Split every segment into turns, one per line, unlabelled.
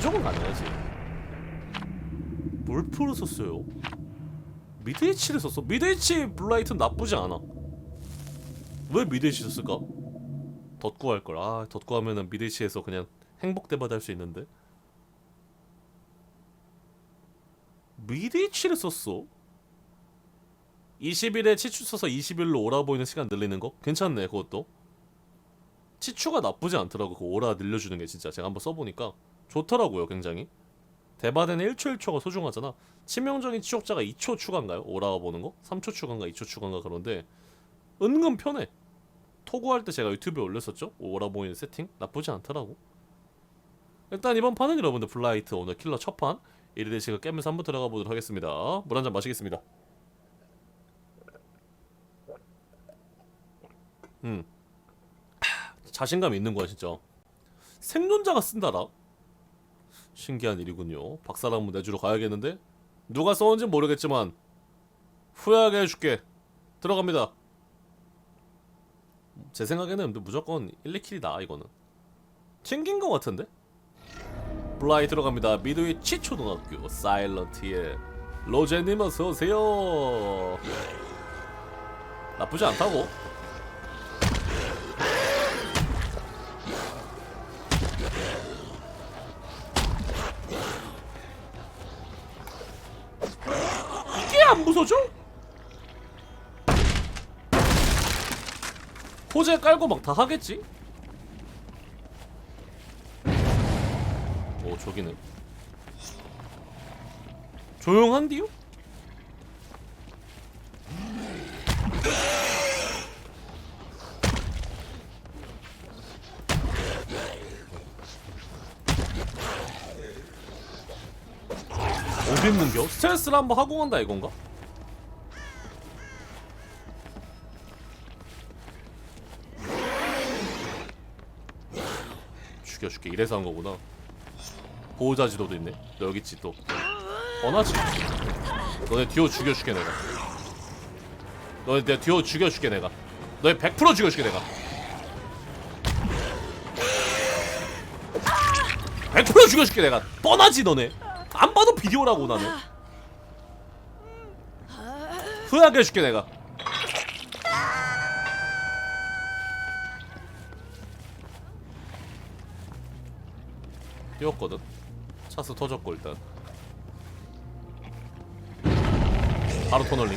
무조건 가능하지. 몰프를 썼어요? 미드 H를 썼어? 미드 H 블라이트는 나쁘지 않아. 왜 미드 H 썼을까? 덧구 할걸. 아 덧구 하면은 미드 H에서 그냥 행복대바다 할 수 있는데. 미드 H를 썼어? 20일에 치추 써서 20일로 오라 보이는 시간 늘리는 거? 괜찮네 그것도. 치추가 나쁘지 않더라고 그 오라 늘려주는 게 진짜. 제가 한번 써보니까 좋더라고요 굉장히. 대바대는 1초 1초가 소중하잖아. 치명적인 치욕자가 2초 추가인가요? 오라 보는 거? 3초 추가인가 2초 추가인가 그런데 은근 편해. 토구할 때 제가 유튜브에 올렸었죠? 오라 보이는 세팅? 나쁘지 않더라고. 일단 이번 판은 여러분들 블라이트 오늘 킬러 첫판. 1위대식을 깨면서 한번 들어가 보도록 하겠습니다. 물 한 잔 마시겠습니다. 음. 자신감 있는 거야 진짜. 생존자가 쓴다라 신기한 일이군요. 박살 한번 내주러 가야겠는데? 누가 썼는지 모르겠지만 후회하게 해줄게. 들어갑니다. 제 생각에는 무조건 1, 2킬이다 이거는. 챙긴 거 같은데? 블라이 들어갑니다. 미드위 치초등학교 사일런트의 로제님 어서오세요. 나쁘지 않다고 안 부서져? 호재 깔고 막 다 하겠지? 오 저기는 조용한디요? 어디 있는겨? 스트레스를 한번 하고 간다 이건가? 죽여줄게. 이래서 한 거구나. 보호자 지도도 있네. 너 여기 있지 또. 뻔하지 너네 듀오 죽여줄게 내가. 너네 내 듀오 죽여줄게 내가. 너네 100% 죽여줄게 내가. 100% 죽여줄게 내가. 뻔하지 너네. 안 봐도 비디오라고 나는 후회하게 해줄게 내가. 뛰었거든. 차스 터졌고 일단. 바로 터널링.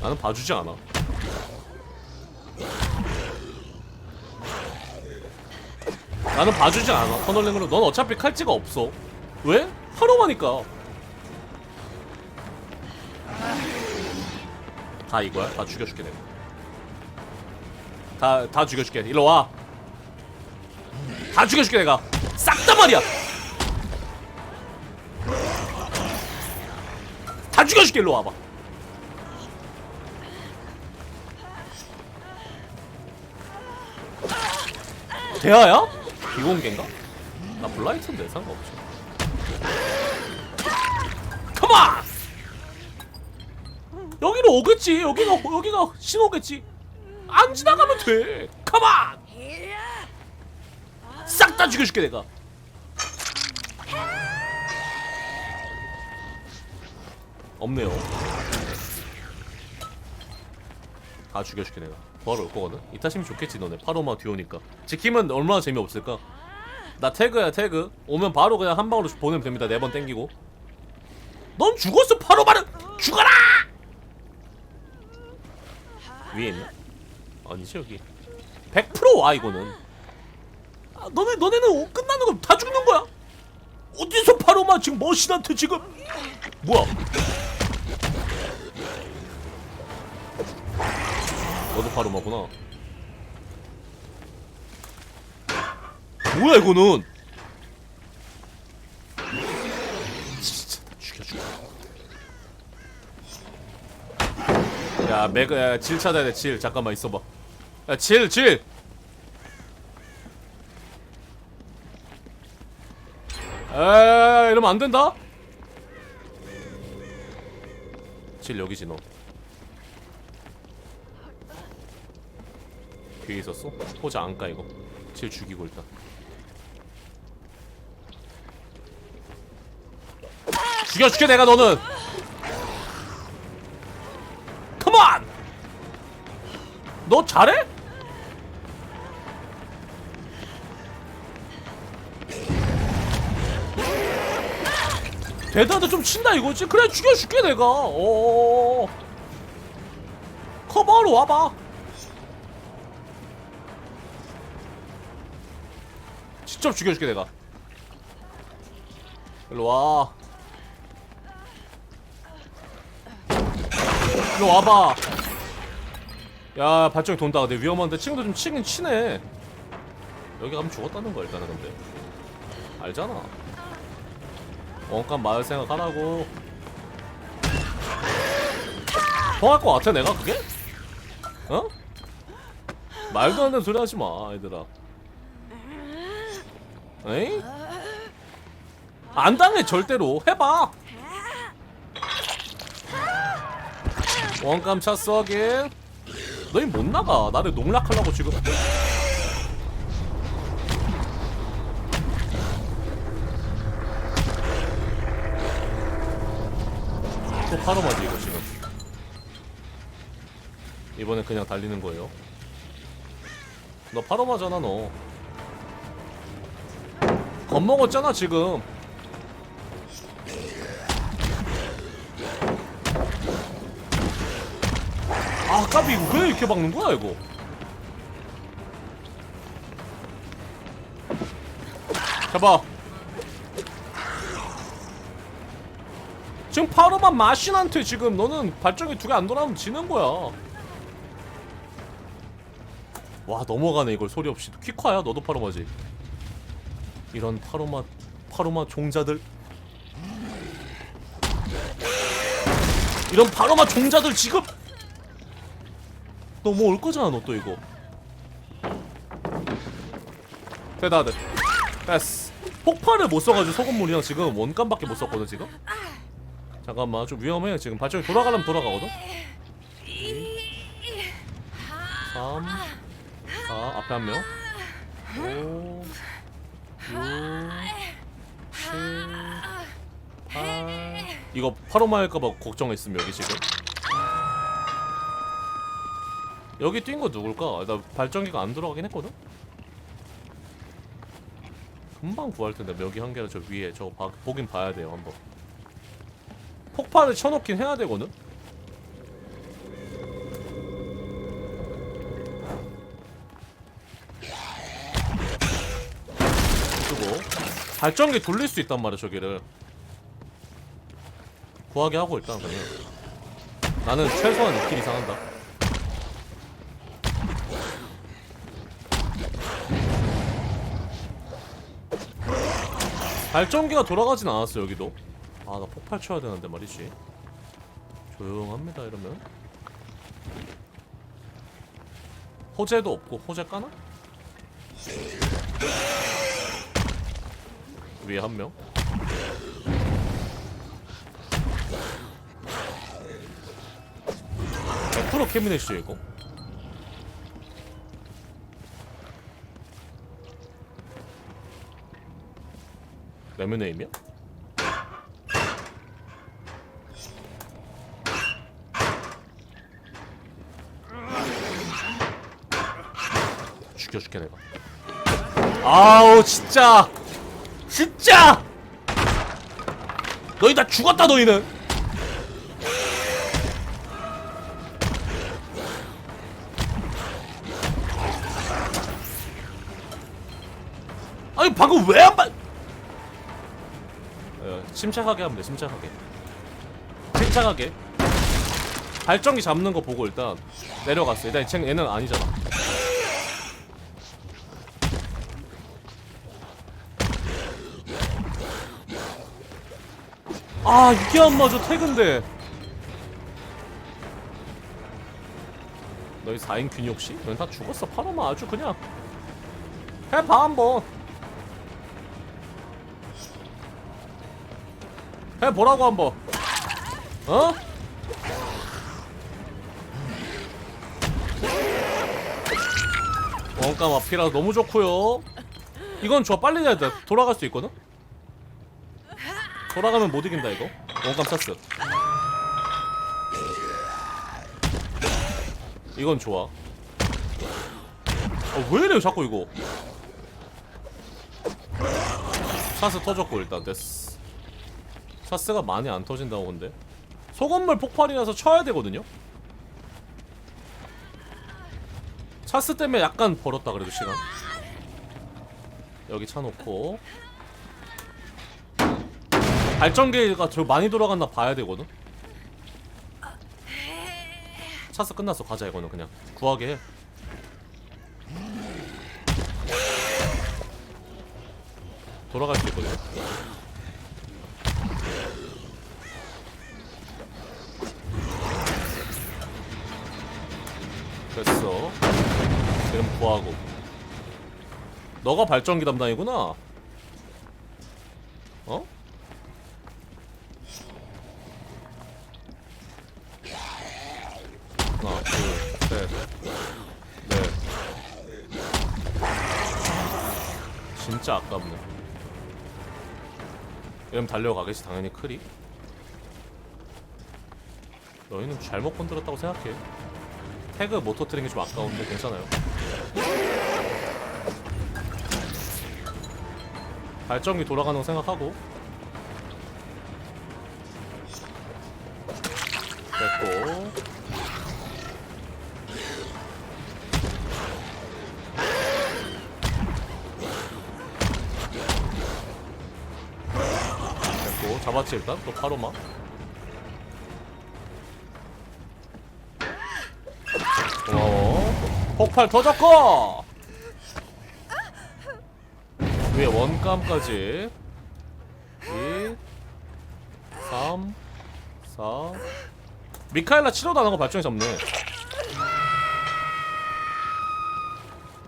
나는 봐주지 않아. 나는 봐주지 않아. 터널링으로. 넌 어차피 칼찌가 없어. 왜? 하루만니까 다 이거야? 다 죽여줄게 내가. 다, 다 죽여줄게. 일로 와. 다 죽여줄게 내가. 싹 다 말이야. 다 죽여줄게 일로 와봐. 대하야? 비공개인가? 나 블라이트인데 상관없지 여기로 오겠지. 여기가 여기가 신호겠지. 안 지나가면 돼. 컴온! 싹다 죽여줄게 내가. 없네요. 다 죽여줄게 내가. 바로 올 거거든? 이타시면 좋겠지 너네. 파로마 듀오니까. 지키면 얼마나 재미없을까? 나 태그야 태그. 오면 바로 그냥 한 방으로 보내면 됩니다. 네 번 땡기고. 넌 죽었어 파로마는 죽어라 위에 있네 아니지 여기 100%와 이거는 아, 너네 너네는 오- 끝나는 거 다 죽는 거야. 어디서 파로마 지금 머신한테 지금 뭐야? 너도 파로마구나. 뭐야 이거는? 야, 맥, 야, 질 찾아야 돼, 질. 잠깐만 있어봐. 야, 질, 질! 에 이러면 안 된다? 질 여기지, 너. 뒤에 있었어? 포자 안 까, 이거. 질 죽이고 일단. 죽여, 죽여, 내가 너는! 잘해? 대다도 좀 친다 이거지? 그래 죽여줄게 내가. 어 커버로 와봐. 직접 죽여줄게 내가. 일로 와. 일로 와봐 야 발전기 돈다. 근데 위험한데 친구들 좀 치긴 치네. 여기 가면 죽었다는 거야 일단은 근데. 알잖아. 원감 마을 생각하라고. 통할 것 같아 내가 그게? 어? 말도 안 되는 소리 하지 마 얘들아. 에이? 안 당해 절대로. 해봐. 원감 찼어 하긴 너희 못 나가. 나를 농락하려고 지금. 또 바로 맞지 이거 지금. 이번엔 그냥 달리는 거예요. 너 바로 맞잖아 너. 겁먹었잖아 지금 아 까비 이거 왜 이렇게 박는 거야 이거? 잡아. 지금 파로만 마신한테 지금 너는 발전기 두 개 안 돌아오면 지는 거야. 와 넘어가네 이걸 소리 없이. 퀵화야 너도 파로마지. 이런 파로마 파로마 종자들. 이런 파로마 종자들 지금 너 뭐 올 거잖아 너 또 이거. 됐다 됐 됐어. 폭발을 못 써가지고 소금물이랑 지금 원감밖에 못 썼거든 지금? 잠깐만 좀 위험해. 지금 발전기 돌아가려면 돌아가거든? 3 4 앞에 한명. 5 6 7 8 이거 파로마 할까봐 걱정했음 여기 지금 여기 뛴 거 누굴까? 나 발전기가 안 들어가긴 했거든? 금방 구할 텐데 여기 한 개는 저 위에 저거 봐, 보긴 봐야 돼요 한번 폭발을 쳐놓긴 해야 되거든? 그리고 발전기 돌릴 수 있단 말이야 저기를 구하게 하고 일단 그냥 나는 최소한 2킬 이상 한다 발전기가 돌아가진 않았어 여기도. 아 나 폭발 쳐야 되는데 말이지. 조용합니다 이러면. 호재도 없고 호재 까나? 위에 한명. 100% 캐비넷이죠 이거 레모네임이야? 죽여줄게 내가 아우 진짜 진짜 너희 다 죽었다 너희는 아니 방금 왜안 봐? 어, 침착하게 하면 돼 침착하게. 침착하게. 발전기 잡는 거 보고 일단 내려갔어. 일단 쟤 얘는 아니잖아. 아 이게 안 맞아 태근데 너희 4인 균욕씨? 넌다 죽었어. 파로마 아주 그냥. 해봐 한번 해 보라고 한번. 어? 원가 마피라 너무 좋고요. 이건 좋아 빨리 해야 돼. 돌아갈 수 있거든? 돌아가면 못 이긴다 이거. 원감 찼어 이건 좋아. 어, 왜 이래 자꾸 이거? 샷스 터졌고 일단 됐어 샷스가 많이 안 터진다고 근데? 소건물 폭발이라서 쳐야 되거든요? 샷스 때문에 약간 벌었다 그래도 시간. 여기 차 놓고. 발전기가 저 많이 돌아갔나 봐야 되거든? 샷스 끝났어. 가자 이거는 그냥. 구하게 해. 돌아갈 수 있거든 됐어. 지금 구하고. 너가 발전기 담당이구나. 어? 하나 둘셋넷. 진짜 아깝네. 이러면 달려가겠지 당연히 크리. 너희는 잘못 건드렸다고 생각해 태그 못 터트린 게 좀 아까운데 괜찮아요? 발전기 돌아가는 거 생각하고. 됐고. 됐고. 잡았지 일단? 또 파로마 폭발 터졌고! 위에 원감까지. 2 3 4 미카엘라 치료도 안 하고 발전기 잡네.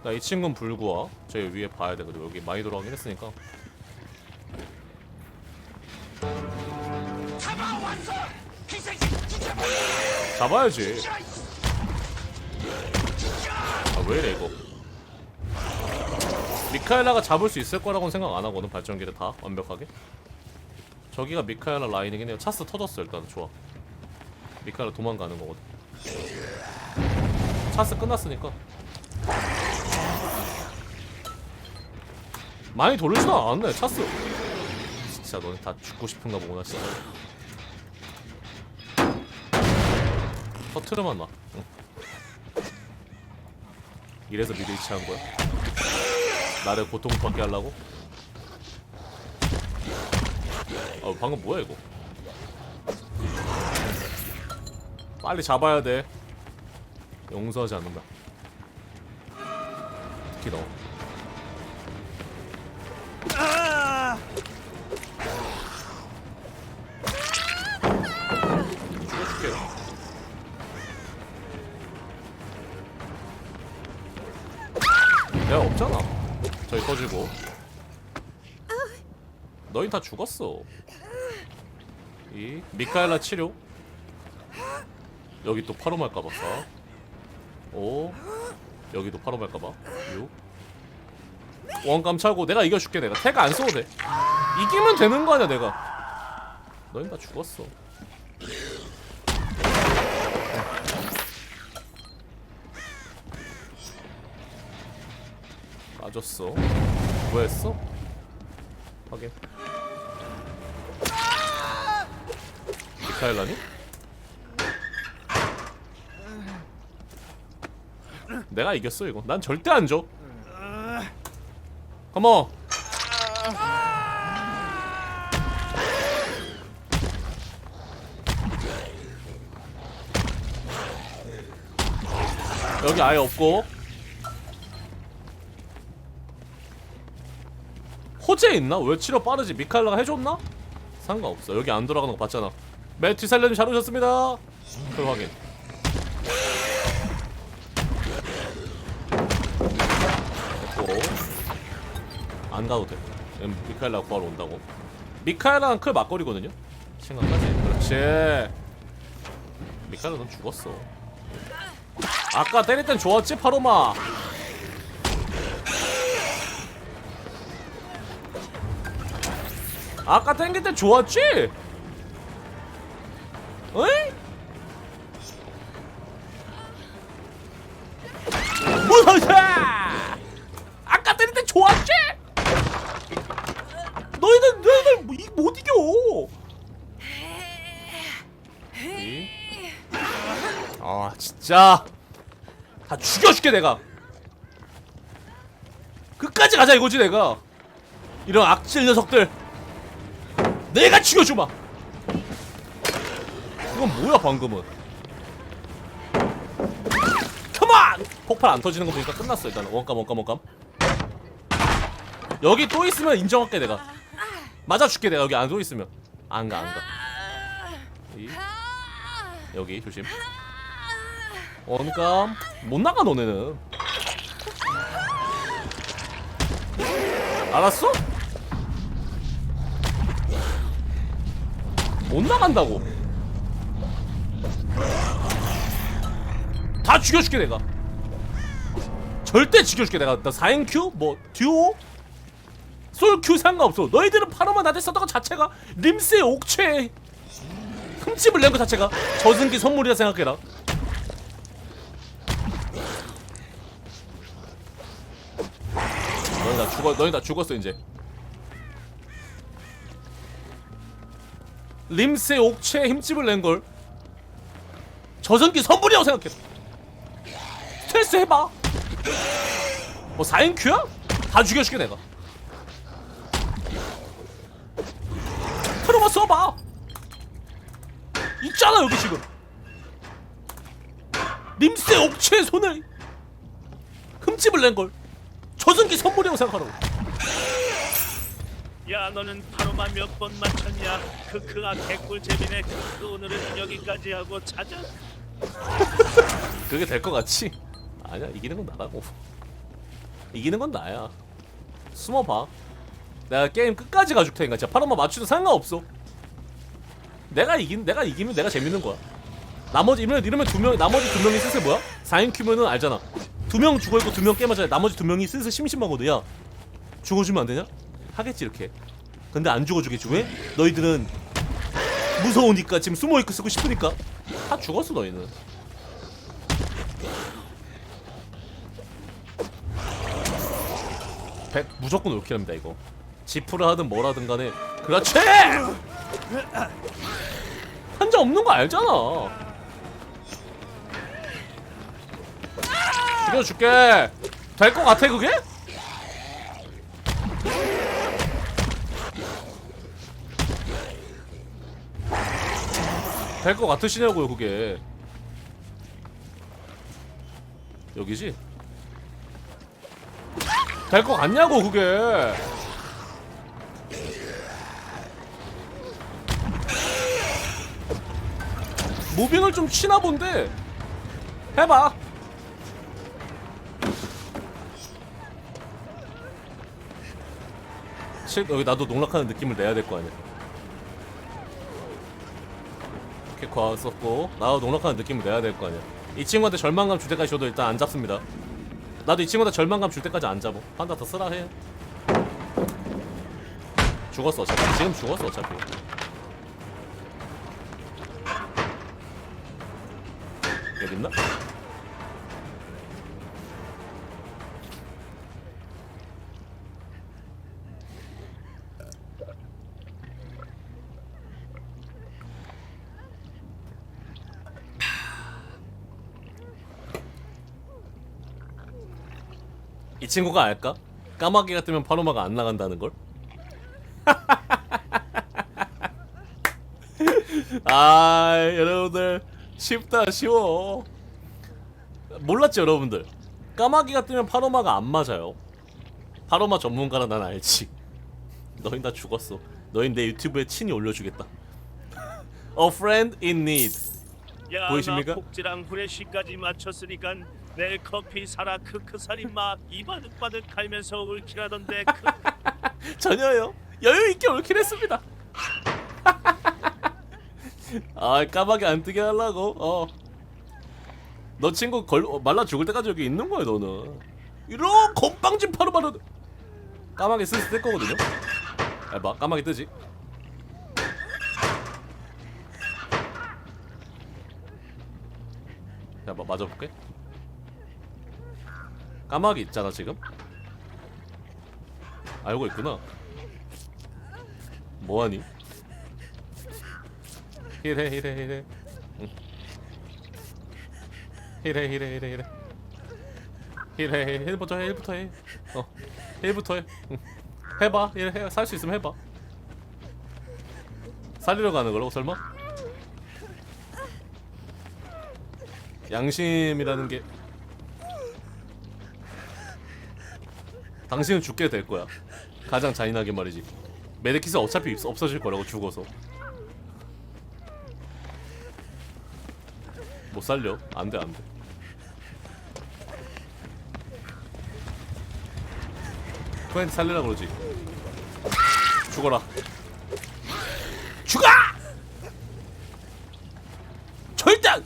나 이 친구는 불구와 저기 위에 봐야 돼. 그리고 여기 많이 돌아가긴 했으니까. 잡아야지. 아 왜 이래 이거? 미카엘라가 잡을 수 있을 거라고는 생각 안 하거든 발전기를 다 완벽하게. 저기가 미카엘라 라인이긴 해요. 차스 터졌어 일단. 좋아. 미카엘라 도망가는 거거든. 차스 끝났으니까. 많이 돌리지도 않았네 차스. 진짜 너네 다 죽고 싶은가 보구나 진짜. 터트려만 놔. 응. 이래서 미드 이치한 거야. 나를 고통받게 하려고? 어 방금 뭐야 이거? 빨리 잡아야 돼. 용서하지 않는다. 특히 너 너희 다 죽었어. 이 미카엘라 치료. 여기 또 파로 말까봐 4 5 여기도 파로 말까봐. 6 원감 차고 내가 이겨줄게 내가. 태그 안 써도 돼. 이기면 되는 거 아니야 내가. 너희 다 죽었어. 빠졌어. 뭐 했어? 확인 미카엘라니? 내가 이겼어 이거 난 절대 안줘 컴온 여기 아예 없고 호재 있나? 왜 치료 빠르지? 미카엘라가 해줬나? 상관없어 여기 안 돌아가는 거 봤잖아 매튜 살려님 잘 오셨습니다. 그 확인. 됐고 안 가도 돼. 음, 미카엘라 구하러 온다고. 미카엘라는 클 막거리거든요? 생각하지? 그렇지. 미카엘라 넌 죽었어. 아까 때릴 땐 좋았지 파로마? 아까 땡길 때 좋았지? 어이? 무서자 아까 때릴 때 좋았지? 너희들 너희들 뭐 못 이겨. 아 진짜 다 죽여줄게 내가. 끝까지 가자 이거지 내가. 이런 악질 녀석들 내가 죽여주마. 이건 뭐야 방금은? 컴온! 폭발 안 터지는 거 보니까 끝났어 일단 원감 원감 원감. 여기 또 있으면 인정할게 내가. 맞아 줄게 내가 여기 안 또 있으면. 안 가 안 가. 이. 여기 조심. 원감 못 나가 너네는. 알았어? 못 나간다고. 다 죽여줄게 내가. 절대 죽여줄게 내가. 나 4인 큐? 뭐 듀오? 솔큐 상관없어. 너희들은 파라마 나대 썼던 것 자체가 림스의 옥체에 흠집을 낸 것 자체가 저승기 선물이라 생각해라. 너희 다 죽어, 너희 다 죽었어 이제. 림스의 옥체에 힘집을 낸 걸 저승기 선물이라고 생각해. 스트레스 해봐. 뭐 4인 큐야? 다 죽여줄게 내가. 트로마 써봐. 있잖아 여기 지금. 림스의 옥체에 손을 흠집을 낸걸 저승기 선물이라고 생각하라고.
야 너는 바로만 몇 번 맞췄냐 크크가 개꿀 재미네 크크 오늘은 여기까지 하고 자자
그게 될 것 같지? 아니야. 이기는 건 나라고. 이기는 건 나야. 숨어봐. 내가 게임 끝까지 가줄 테니까 진짜 파란마 맞추도 상관없어. 내가 이긴 내가 이기면 내가 재밌는 거야. 나머지 이러면 이러면 두명 나머지 두 명이 슬슬 뭐야? 4인 큐면은 알잖아. 두 명 죽어 있고 두 명 게임하잖아 나머지 두 명이 슬슬 심심하거든. 야 죽어주면 안 되냐? 하겠지 이렇게. 근데 안 죽어주겠지. 왜? 너희들은 무서우니까 지금 숨어있고 쓰고 싶으니까. 다 죽었어 너희는 백 무조건 올킬합니다 이거. 지프를 하든 뭘 하든 간에. 그렇지! 한자 없는 거 알잖아. 죽여줄게. 될거 같아 그게? 될거 같으시냐고요 그게. 여기지? 될거 같냐고 그게. 무빙을 좀 치나 본데. 해봐. 실 여기 나도 농락하는 느낌을 내야 될 거 아니야. 이렇게 과학 썼고 나도 농락하는 느낌을 내야 될 거 아니야. 이 친구한테 절망감 줄 때까지 저도 일단 안 잡습니다 나도 이 친구한테 절망감 줄 때까지 안 잡어. 판다 더 쓰라 해. 죽었어 어차피. 지금 죽었어 어차피. 여기 있나? 친구가 알까? 까마귀가 뜨면 파로마가 안 나간다는 걸? 아 여러분들. 쉽다 쉬워. 몰랐죠 여러분들? 까마귀가 뜨면 파로마가 안 맞아요. 파로마 전문가라 난 알지. 너희 다 죽었어. 너희 내 유튜브에 친히 올려주겠다. A friend in need.
야나
보이십니까?
폭지랑 후레쉬까지 맞췄으니까 내일 커피 사라 크크 살인마 이바득바득 갈면서 울킬하던데 크크
전혀요. 여유 있게 올킬했습니다. 아 까마귀 안 뜨게 하려고. 어. 너 친구 걸 어, 말라 죽을 때까지 여기 있는 거야 너는. 이런 건빵진 파르바르. 까마귀 슬슬 뜰 거거든요. 해봐 까마귀 뜨지. 자, 뭐 맞아볼게. 까마귀 있잖아 지금. 알고 있구나. 뭐하니? 힐해 힐해 힐해. 응. 힐해 힐해 힐해 힐해 힐해 힐 힐부터 해 힐부터 해어 힐부터 해 응. 해봐 힐해 살 수 있으면 해봐 살리러 가는 거라고 설마? 양심이라는 게 당신은 죽게 될 거야. 가장 잔인하게 말이지. 메데키스 어차피 없- 없어질 거라고 죽어서. 못 살려. 안 돼 안돼. 쿠엔트 살리라 그러지. 죽어라. 죽어! 절단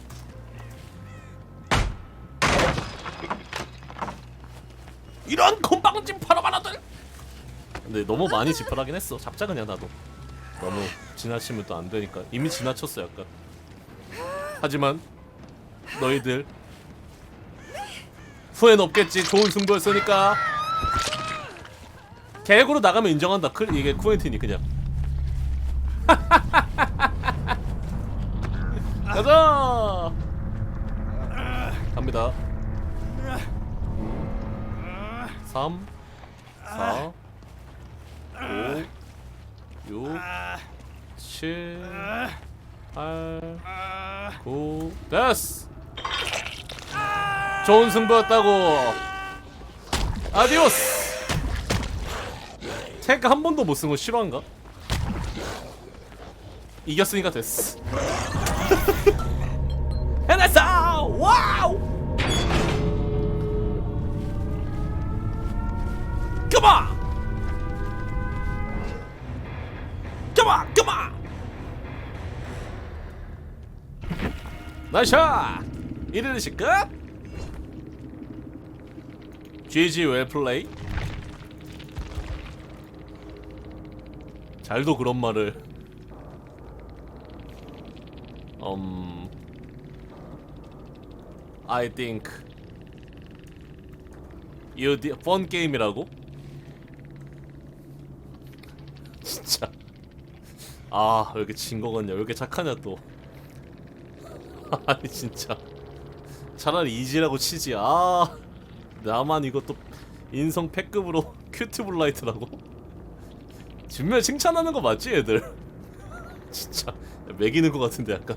이런 건방진 파라바라들 근데 너무 많이 지랄하긴 했어. 잡자 그냥 나도. 너무 지나치면 또 안 되니까. 이미 지나쳤어 약간. 하지만 너희들 후회는 없겠지. 좋은 승부였으니까. 개구로 나가면 인정한다. 크, 이게 쿠엔틴이 그냥. 가자! 갑니다. 3 4 5 6 7 8 9 됐어. 좋은 승부였다고. 아디오스. 태그 한 번도 못 쓴거 실화인가? 이겼으니까 됐어. 해냈어! 와우! on! Come on! Come on! 나이샤! 1위를 끝! GG 웰플레이 잘도 그런 말을 음 I think you did fun 게임이라고? 진짜 아 왜 이렇게 진거 같냐 왜 이렇게 착하냐 또? 아니 진짜. 차라리 이지라고 치지. 아 나만 이것도 인성 패급으로 큐트 블라이트라고? 진면 칭찬하는 거 맞지 애들? 진짜. 매기는 거 같은데 약간